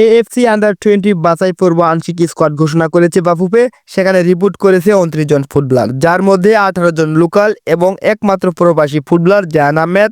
AFC under twenty বাছাই পর্ব আংশিক স্কোয়াড ঘোষণা করেছে বাফুফে। সেখানে রিপোর্ট করেছে উনত্রিশ জন ফুটবলার যার মধ্যে আঠারো জন লোকাল এবং একমাত্র প্রবাসী ফুটবলার জাহান আহমেদ।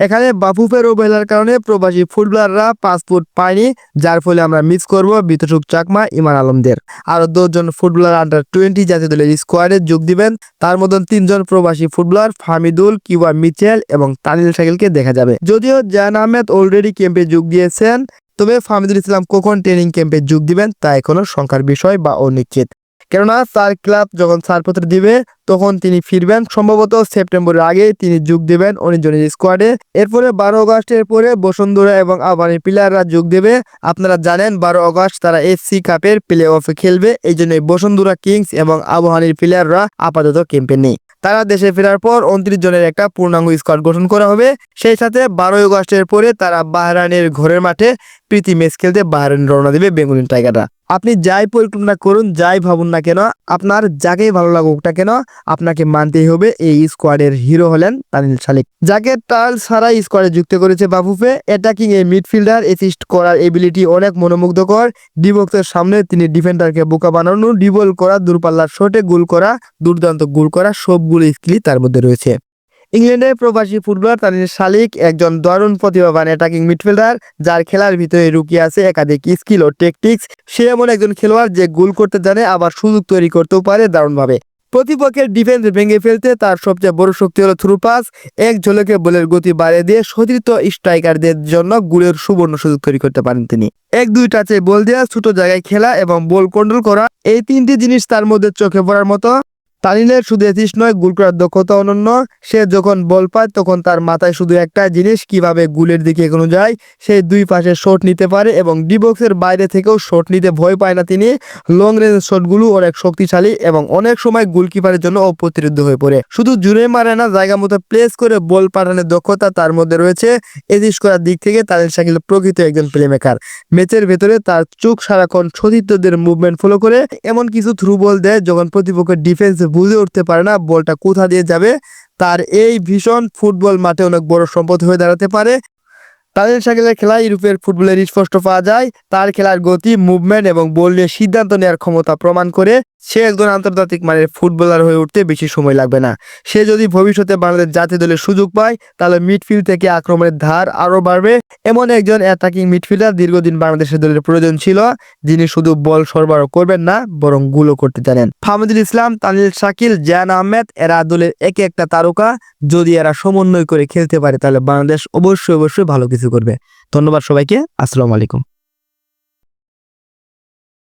এখানে বাফুফের অবহেলার কারণে প্রবাসী ফুটবলাররা পাসপোর্ট পায়নি, যার ফলে আমরা মিস করব বিতসুক চাকমা ইমান আলমদের। আরও দশজন ফুটবলার আন্ডার টোয়েন্টি জাতীয় দলের স্কোয়াডে যোগ দিবেন। তার মধ্যে তিনজন প্রবাসী ফুটবলার ফামিদুল কিউবা মিচেল এবং তানিল শাকিলকে দেখা যাবে। যদিও জাহান আহমেদ অলরেডি ক্যাম্পে যোগ দিয়েছেন তবে ফাহমিদুল ইসলাম কখন ট্রেনিং ক্যাম্পে যোগ দিবেন তা এখনও শঙ্কার বিষয় বা অনিশ্চিত। কেননা তার ক্লাব যখন ছাড়পত্র দিবে, তখন তিনি ফিরবেন। সম্ভবত সেপ্টেম্বরের আগে তিনি যোগ দেবেন উনিশ জনের স্কোয়াডে এরপরে বারো আগস্টের পরে বসুন্ধরা এবং আবানি প্লেয়াররা যোগ দেবে। আপনারা জানেন, বারো আগস্ট তারা এফসি কাপের প্লে অফে খেলবে। এই জন্য বসুন্ধরা কিংস এবং আবহানির প্লেয়াররা আপাতত ক্যাম্পে নেই। তারা দেশে ফেরার পর উনত্রিশ জনের একটা পূর্ণাঙ্গ স্কোয়াড গঠন করা হবে। সেই সাথে বারোই আগস্টের পরে তারা বাহরানের ঘরের মাঠে প্রীতি ম্যাচ খেলতে বাহরান রওনা দেবে বেঙ্গলি টাইগাররা। আপনি যাই পরিকল্পনা করুন, যাই ভাবুন না কেন, আপনার যাকেই ভালো লাগুক না কেন, আপনাকে মানতেই হবে এই স্কোয়াডের হিরো হলেন তানিল শালিক। যাকে টাল ছাড়া স্কোয়াডে যুক্ত করেছে বাফুফে অ্যাটাকিং এই মিডফিল্ডার অ্যাসিস্ট করার এবিলিটি অনেক মনোমুগ্ধকর। ডিবক্সের সামনে তিনি ডিফেন্ডারকে বোকা বানানো ডিবল করা, দূরপাল্লার শটে গোল করা, দুর্দান্ত গোল করা, সবগুলো স্কিলই তার মধ্যে রয়েছে। ইংল্যান্ডের প্রবাসী ফুটবলার তানিল শালিক একজন দারুণ প্রতিভাবান অ্যাটাকিং মিডফিল্ডার যার খেলার ভিতরে লুকিয়ে আছে একাধিক স্কিল ও টেকটিক্স সে এমন একজন খেলোয়াড় যে গোল করতে জানে, আবার সুযোগ তৈরি করতেও পারে দারুণভাবে। প্রতিপক্ষের ডিফেন্স ভেঙে ফেলতে তার সবচেয়ে বড় শক্তি হলো থ্রু পাস এক ঝলকে বলের গতি বাড়িয়ে দিয়ে সতীর্থ স্ট্রাইকারদের জন্য গুলের সুবর্ণ সুযোগ তৈরি করতে পারেন তিনি। এক দুই টাচে বল দেওয়া ছোট জায়গায় খেলা এবং বল কন্ট্রোল করা, এই তিনটি জিনিস তার মধ্যে চোখে পড়ার মতো। তানিলের শুধু এতিস নয় গুল করার দক্ষতা অনন্য। সে যখন বল পায়, তখন তার মাথায় শুধু একটা জিনিস, কীভাবে গুলের দিকে এগোনো যায়। সে দুই পাশে শট নিতে পারে এবং ডিবক্সের বাইরে থেকেও শট নিতে ভয় পায় না তিনি। লং রেঞ্জ শটগুলো অনেক শক্তিশালী এবং অনেক সময় গোলকিপারের জন্য অপ্রতিরোধ হয়ে পড়ে। শুধু জুড়ে মারে না, জায়গা মতো প্লেস করে বল পাঠানোর দক্ষতা তার মধ্যে রয়েছে। এজিস করার দিক থেকে তানিল শাকিল প্রকৃত একজন প্লেমেকার ম্যাচের ভেতরে তার চোখ সারাক্ষণ সতীর্থদের মুভমেন্ট ফলো করে, এমন কিছু থ্রু বল দেয় যখন প্রতিপক্ষের ডিফেন্স বুঝে উঠতে পারে না, বলটা কোথা দিয়ে যাবে, তার এই ভীষণ ফুটবল মাঠে অনেক বড় সম্পদ হয়ে দাঁড়াতে পারে। তাদের সাকিলের খেলা ইউরোপের ফুটবলের স্পষ্ট পাওয়া যায়, তার খেলার গতি মুভমেন্ট এবং বল নিয়ে সিদ্ধান্ত নেওয়ার ক্ষমতা প্রমাণ করে সে একজন আন্তর্জাতিক মানের ফুটবলার হয়ে উঠতে বেশি সময় লাগবে না। সে যদি ভবিষ্যতে বাংলাদেশ জাতীয় দলের সুযোগ পায়, তাহলে মিডফিল্ড থেকে আক্রমণের ধার আরও বাড়বে। এমন একজন অ্যাটাকিং মিডফিল্ডার দীর্ঘদিন বাংলাদেশের দলের প্রয়োজন ছিল, যিনি শুধু বল সরবরাহ করবেন না, বরংগুলো করতে জানেন। ফাহমুদুল ইসলাম, তানিল শাকিল জান আহমেদ, এরা দলের একে একটা তারকা। যদি এরা সমন্বয় করে খেলতে পারে, তাহলে বাংলাদেশ অবশ্যই অবশ্যই ভালো কিছু করবে। ধন্যবাদ সবাইকে, আসসালামু আলাইকুম।